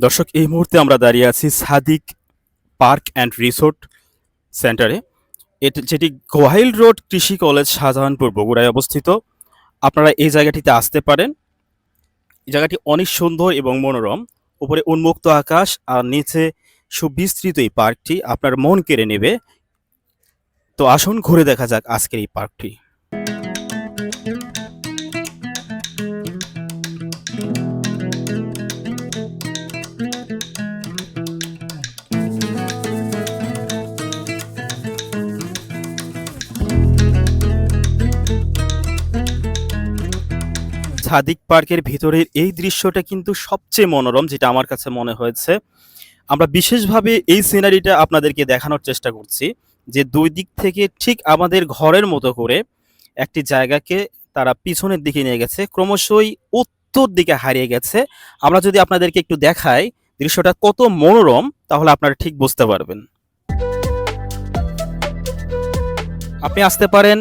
দর্শক, এই মুহূর্তে আমরা দাঁড়িয়ে আছি সাদিক পার্ক অ্যান্ড রিসোর্ট সেন্টারে। এটি, যেটি গোহাইল রোড কৃষি কলেজ শাহজাহানপুর বগুড়ায় অবস্থিত। আপনারা এই জায়গাটিতে আসতে পারেন। এই জায়গাটি অনেক সুন্দর এবং মনোরম। উপরে উন্মুক্ত আকাশ আর নিচে সুবিস্তৃত এই পার্কটি। আপনার মন কেড়ে নেবে। তো আসুন, ঘুরে দেখা যাক আজকের এই পার্কটি। সাদিক পার্কের ভিতরের এই দৃশ্যটা কিন্তু সবচেয়ে মনোরম, যেটা আমার কাছে মনে হয়েছে। আমরা বিশেষভাবে এই সিনারিটা আপনাদেরকে দেখানোর চেষ্টা করছি, যে দুই দিক থেকে ঠিক আমাদের ঘরের মতো করে একটি জায়গাকে তারা পিছনের দিকে নিয়ে গেছে, ক্রমশই উত্তর দিকে হারিয়ে গেছে। আমরা যদি আপনাদেরকে একটু দেখাই দৃশ্যটা কত মনোরম, তাহলে আপনারা ঠিক বুঝতে পারবেন। আপনি আসতে পারেন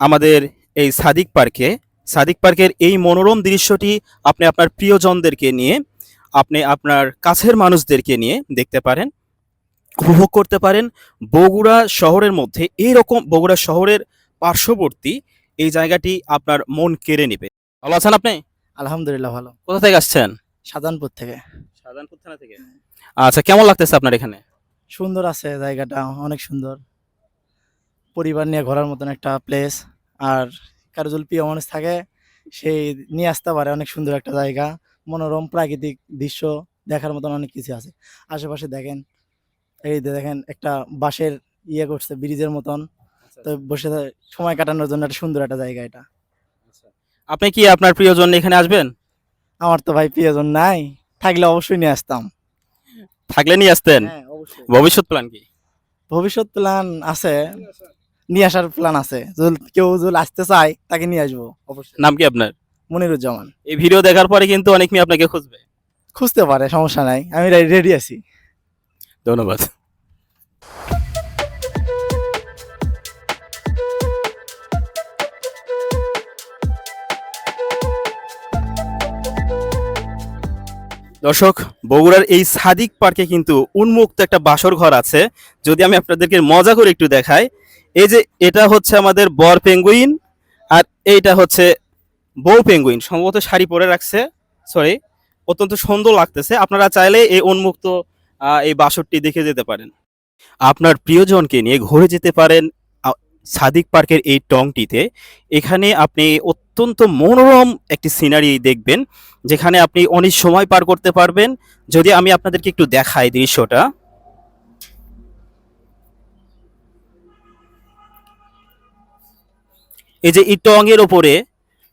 আমাদের এই সাদিক পার্কে। সাদিক পার্কের এই মনোরম দৃশ্যটি আপনি আপনার প্রিয়জনদেরকে নিয়ে আপনি আপনার কাছের মানুষদেরকে নিয়ে দেখতে পারেন উপভোগ করতে পারেন। বগুড়া শহরের মধ্যে এইরকম বগুড়া শহরের পার্শ্ববর্তী এই জায়গাটি আপনার মন কেড়ে নেবে। ভালো আছেন আপনি? আলহামদুলিল্লাহ ভালো। কোথা থেকে আসছেন? সাধারণপুর থেকে। শাহজাহানপুর থানা থেকে? আচ্ছা কেমন লাগতেছে আপনার এখানে? সুন্দর আছে জায়গাটা অনেক সুন্দর। পরিবার নিয়ে ঘোরার মতন একটা প্লেস আর কারও যদি প্রিয় মানুষ থাকে সেই নিয়ে আসতে পারে। অনেক সুন্দর একটা জায়গা মনোরম প্রাকৃতিক দৃশ্য দেখার মতন অনেক কিছু আছে। আশেপাশে দেখেন এই দেখেন একটা বাঁশের ইয়ে করছে ব্রিজের মতন। তো বসে থা- সময় কাটানোর জন্য একটা সুন্দর একটা জায়গা এটা। আপনি কি আপনার প্রিয়জন এখানে আসবেন? আমার তো ভাই প্রিয়জন নাই থাকলে অবশ্যই নিয়ে আসতাম। থাকলে নিয়ে আসতেন? হ্যাঁ ভবিষ্যৎ প্ল্যান কি? ভবিষ্যৎ প্ল্যান আছে। নিয়ে আসার প্ল্যান আছে। কেউ যদি আসতে চায় তাকে নিয়ে আসব অবশ্যই। নাম কি আপনার? মনিরুজ্জামান। এই ভিডিও দেখার পরে কিন্তু অনেক মেয়ে আপনাকে খুঁজবে। খুঁজতে পারে সমস্যা নাই। আমি রেডি আছি। ধন্যবাদ। দর্শক বগুড়ার এই সাদিক পার্কে কিন্তু উন্মুক্ত একটা বাসর ঘর আছে। যদি আমি আপনাদেরকে মজা করে একটু দেখাই এই যে এটা হচ্ছে আমাদের বর পেঙ্গুইন আর এইটা হচ্ছে বউ পেঙ্গুইন সম্ভবত শাড়ি পরে রাখছে সরি অত্যন্ত সুন্দর লাগতেছে। আপনারা চাইলে এই উন্মুক্ত এই বাসরটি দেখে যেতে পারেন। আপনার প্রিয়জনকে নিয়ে ঘুরে যেতে পারেন সাদিক পার্কের এই টংটিতে। এখানে আপনি অত্যন্ত মনোরম একটি সিনারি দেখবেন, যেখানে আপনি অনেক সময় পার করতে পারবেন। যদি আমি আপনাদেরকে একটু দেখাই দৃশ্যটা। এই যে এই টঙের ওপরে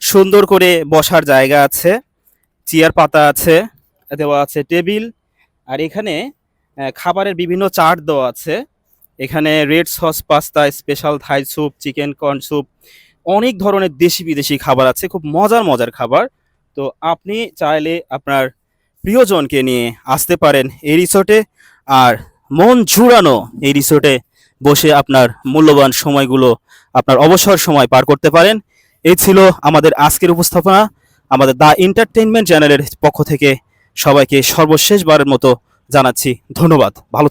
সুন্দর করে বসার জায়গা আছে, চেয়ার পাতা আছে, দেওয়া আছে টেবিল, আর এখানে খাবারের বিভিন্ন চার্ট দেওয়া আছে। এখানে red sauce, pasta, special Thai soup, chicken corn soup, অনেক ধরনের দেশি বিদেশি খাবার আছে, খুব মজার মজার খাবার। তো আপনি চাইলে আপনার প্রিয়জনকে নিয়ে আসতে পারেন এই রিসোর্টে, আর মন জুড়ানো এই রিসোর্টে বসে আপনার মূল্যবান সময়গুলো আপনার অবসর সময় পার করতে পারেন। এই ছিল আমাদের আজকের উপস্থাপনা। আমাদের দা এন্টারটেইনমেন্ট চ্যানেলের পক্ষ থেকে সবাইকে সর্বশেষবারের মতো জানাচ্ছি ধন্যবাদ। ভালো